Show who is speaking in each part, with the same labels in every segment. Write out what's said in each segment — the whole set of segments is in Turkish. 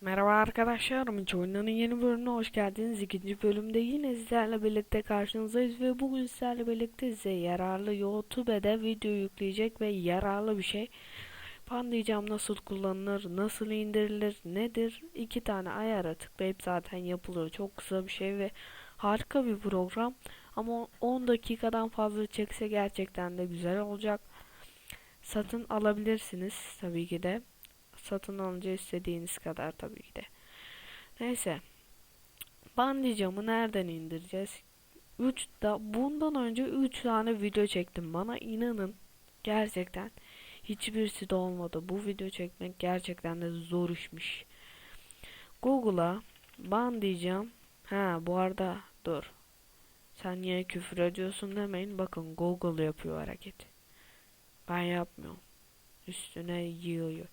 Speaker 1: Merhaba arkadaşlar, Minç Oyunları'nın yeni bölümüne hoş geldiniz. İkinci bölümde yine sizlerle birlikte karşınızdayız ve bugün sizlerle birlikte size yararlı YouTube'da video yükleyecek ve yararlı bir şey. Pandayacağım nasıl kullanılır, nasıl indirilir, nedir? İki tane ayara tıklayıp zaten yapılıyor. Çok kısa bir şey ve harika bir program. Ama 10 dakikadan fazla çekse gerçekten de güzel olacak. Satın alabilirsiniz tabii ki de satın alınca istediğiniz kadar tabii ki de. Neyse. Bandicamı nereden indireceğiz? 3 da bundan önce 3 tane video çektim. Bana inanın gerçekten hiçbirisi de olmadı. Bu video çekmek gerçekten de zor işmiş. Google'a bandicam ha bu arada dur. Sen niye küfür ediyorsun demeyin. Bakın Google yapıyor hareketi. Ben yapmıyorum. Üstüne yığıyor.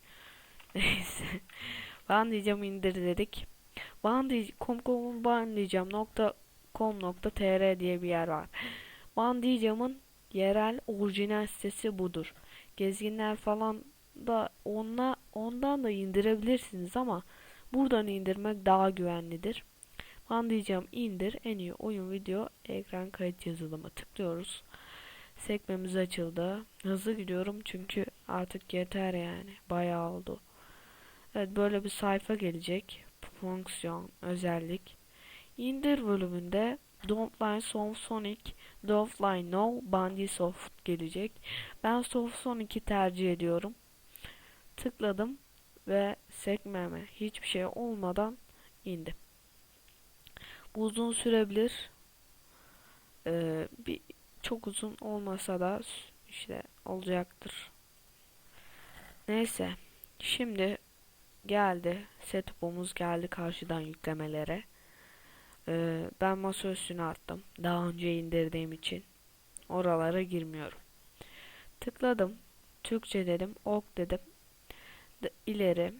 Speaker 1: Neyse. Bandicam indir dedik. Bandicam.com'un bandicam.com.tr diye bir yer var. Bandicam'ın yerel orijinal sitesi budur. Gezginler falan da onla, ondan da indirebilirsiniz ama buradan indirmek daha güvenlidir. Bandicam indir en iyi oyun video ekran kayıt yazılımı tıklıyoruz. Sekmemiz açıldı. Hızlı gidiyorum çünkü artık yeter yani. Bayağı oldu. Evet böyle bir sayfa gelecek. Fonksiyon, özellik. İndir bölümünde Don't Lie Soft Sonic, Don't Lie No, Bandy Soft gelecek. Ben Soft Sonic'i tercih ediyorum. Tıkladım ve sekmeme hiçbir şey olmadan indi. Bu uzun sürebilir. Ee, bir çok uzun olmasa da işte olacaktır. Neyse. Şimdi geldi. Setup'umuz geldi karşıdan yüklemelere. Ee, ben masa üstüne attım. Daha önce indirdiğim için. Oralara girmiyorum. Tıkladım. Türkçe dedim. Ok dedim. De, ileri.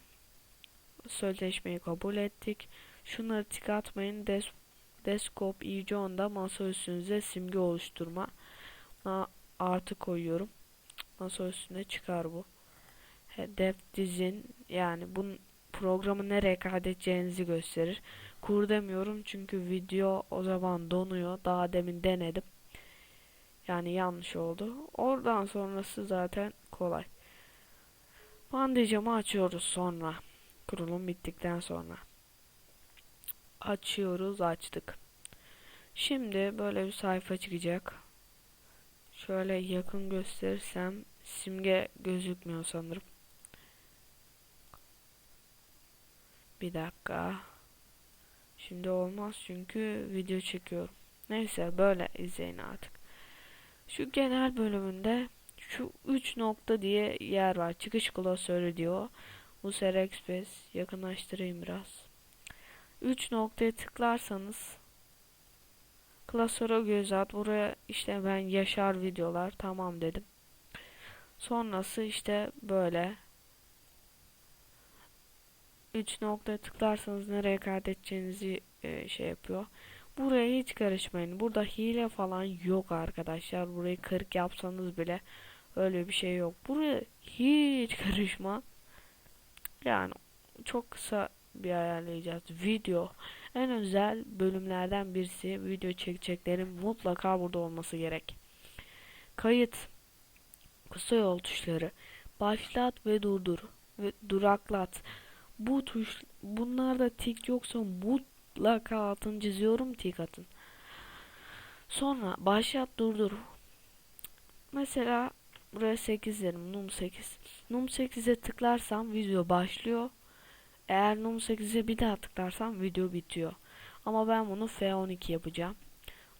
Speaker 1: Sözleşmeyi kabul ettik. Şunları tik atmayın. Des Desktop iyice masa üstünüze simge oluşturma. Artı koyuyorum. Masa üstüne çıkar bu hedef dizin yani bu programı nereye kaydedeceğinizi gösterir. Kur demiyorum çünkü video o zaman donuyor. Daha demin denedim. Yani yanlış oldu. Oradan sonrası zaten kolay. Bandicamı açıyoruz sonra. Kurulum bittikten sonra. Açıyoruz açtık. Şimdi böyle bir sayfa çıkacak. Şöyle yakın gösterirsem simge gözükmüyor sanırım. Bir dakika. Şimdi olmaz çünkü video çekiyorum. Neyse böyle izleyin artık. Şu genel bölümünde şu 3 nokta diye yer var. Çıkış klasörü diyor. User Express yakınlaştırayım biraz. 3 noktaya tıklarsanız klasöre göz at. Buraya işte ben Yaşar videolar tamam dedim. Sonrası işte böyle 3 noktaya tıklarsanız nereye kaydedeceğinizi e, şey yapıyor. Buraya hiç karışmayın. Burada hile falan yok arkadaşlar. Burayı kırık yapsanız bile öyle bir şey yok. Buraya hiç karışma. Yani çok kısa bir ayarlayacağız. Video en özel bölümlerden birisi. Video çekeceklerin mutlaka burada olması gerek. Kayıt kısa yol tuşları başlat ve durdur ve duraklat bu tuş bunlarda tik yoksa mutlaka altın çiziyorum tik atın. Sonra başlat durdur. Mesela buraya 8 derim num 8. Num 8'e tıklarsam video başlıyor. Eğer num 8'e bir daha tıklarsam video bitiyor. Ama ben bunu F12 yapacağım.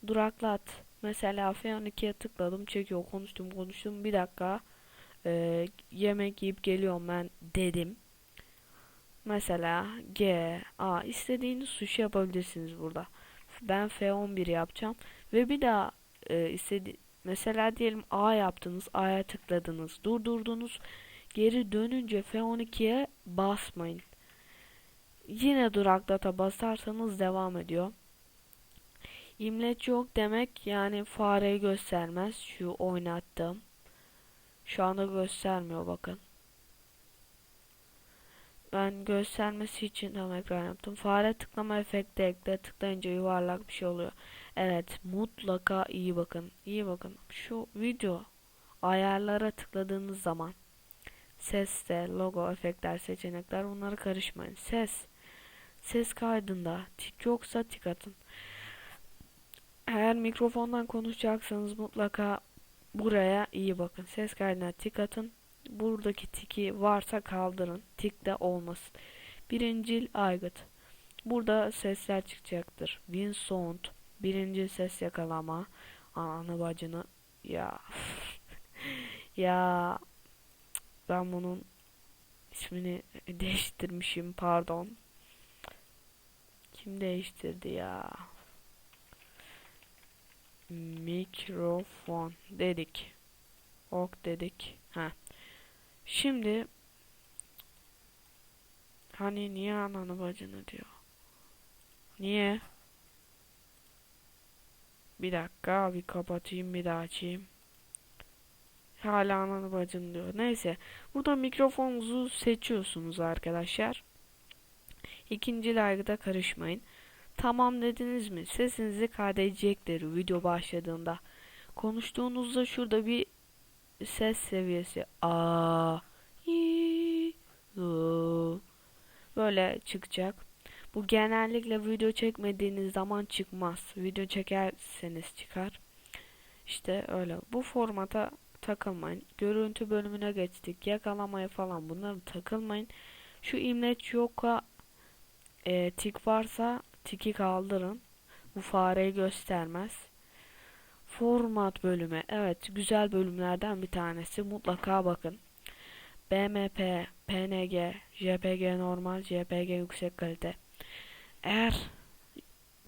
Speaker 1: Duraklat. Mesela F12'ye tıkladım çekiyor konuştum konuştum bir dakika e, yemek yiyip geliyorum ben dedim. Mesela G, A istediğiniz sushi yapabilirsiniz burada. Ben F11 yapacağım ve bir daha e, istedi mesela diyelim A yaptınız, A'ya tıkladınız, durdurdunuz. Geri dönünce F12'ye basmayın. Yine duraklata basarsanız devam ediyor. İmleç yok demek yani fareyi göstermez. Şu oynattım. Şu anda göstermiyor bakın. Ben göstermesi için tam ekran yaptım. Fare tıklama efekti ekle. Tıklayınca yuvarlak bir şey oluyor. Evet mutlaka iyi bakın. İyi bakın. Şu video ayarlara tıkladığınız zaman seste, logo, efektler, seçenekler bunlara karışmayın. Ses. Ses kaydında tik yoksa tik atın. Eğer mikrofondan konuşacaksanız mutlaka buraya iyi bakın. Ses kaydına tik atın. Buradaki tiki varsa kaldırın. Tik de olmasın. Birincil aygıt. Burada sesler çıkacaktır. Win sound. Birinci ses yakalama. Ananı bacını. Ya. ya. Ben bunun ismini değiştirmişim. Pardon. Kim değiştirdi ya? Mikrofon dedik. Ok dedik. Ha. Şimdi hani niye ananı bacını diyor. Niye? Bir dakika bir kapatayım bir daha açayım. Hala ananı bacını diyor. Neyse. Burada mikrofonunuzu seçiyorsunuz arkadaşlar. İkinci largıda karışmayın. Tamam dediniz mi? Sesinizi kaydedecektir video başladığında. Konuştuğunuzda şurada bir ses seviyesi a i ı böyle çıkacak. Bu genellikle video çekmediğiniz zaman çıkmaz. Video çekerseniz çıkar. İşte öyle. Bu formata takılmayın. Görüntü bölümüne geçtik. Yakalamaya falan bunları takılmayın. Şu imleç yoka e, tik varsa tiki kaldırın. Bu fareyi göstermez. Format bölümü. Evet güzel bölümlerden bir tanesi. Mutlaka bakın. BMP, PNG, JPG normal, JPG yüksek kalite. Eğer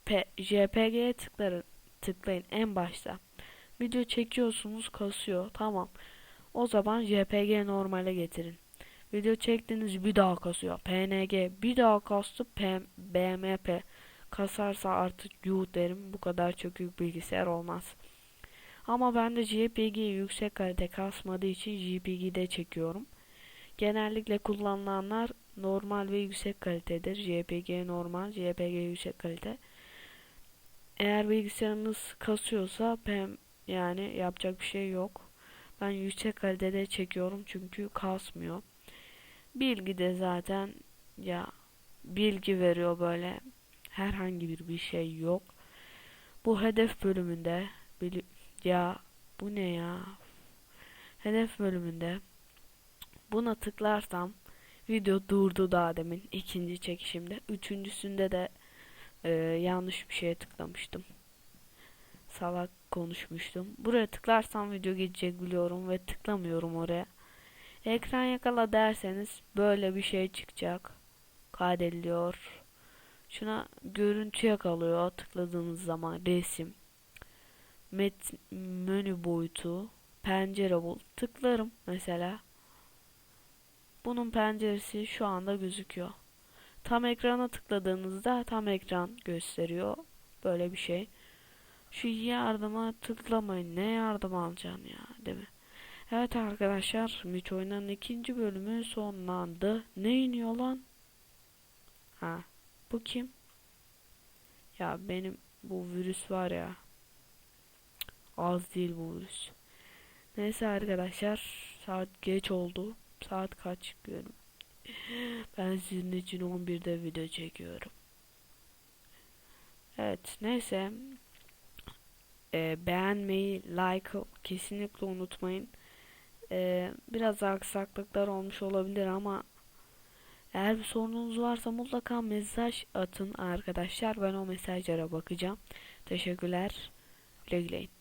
Speaker 1: P JPG'ye tıklayın, tıklayın en başta. Video çekiyorsunuz kasıyor. Tamam. O zaman JPG normale getirin. Video çektiğiniz bir daha kasıyor. PNG bir daha kastı P BMP kasarsa artık yuh derim. Bu kadar çok yük bilgisayar olmaz. Ama ben de JPG yüksek kalite kasmadığı için JPG'de çekiyorum. Genellikle kullanılanlar normal ve yüksek kalitedir. JPG normal, JPG yüksek kalite. Eğer bilgisayarınız kasıyorsa PM yani yapacak bir şey yok. Ben yüksek kalitede çekiyorum çünkü kasmıyor. Bilgi de zaten ya bilgi veriyor böyle. Herhangi bir bir şey yok. Bu hedef bölümünde ya bu ne ya? Hedef bölümünde buna tıklarsam video durdu daha demin ikinci çekişimde. Üçüncüsünde de e, yanlış bir şeye tıklamıştım. Salak konuşmuştum. Buraya tıklarsam video geçecek biliyorum ve tıklamıyorum oraya. Ekran yakala derseniz böyle bir şey çıkacak. Kaydediliyor. Şuna görüntü yakalıyor tıkladığınız zaman resim. Met menü boyutu. Pencere bul. Tıklarım mesela. Bunun penceresi şu anda gözüküyor. Tam ekrana tıkladığınızda tam ekran gösteriyor. Böyle bir şey. Şu yardıma tıklamayın. Ne yardım alacaksın ya değil mi? Evet arkadaşlar Müç Oynan'ın ikinci bölümü sonlandı. Ne iniyor lan? Ha bu kim? Ya benim bu virüs var ya. Az değil bu virüs. Neyse arkadaşlar saat geç oldu. Saat kaç görüm. Ben sizin için 11'de video çekiyorum. Evet neyse. Ee, beğenmeyi, like kesinlikle unutmayın. Ee, biraz aksaklıklar olmuş olabilir ama eğer bir sorunuz varsa mutlaka mesaj atın arkadaşlar. Ben o mesajlara bakacağım. Teşekkürler. Güle güle.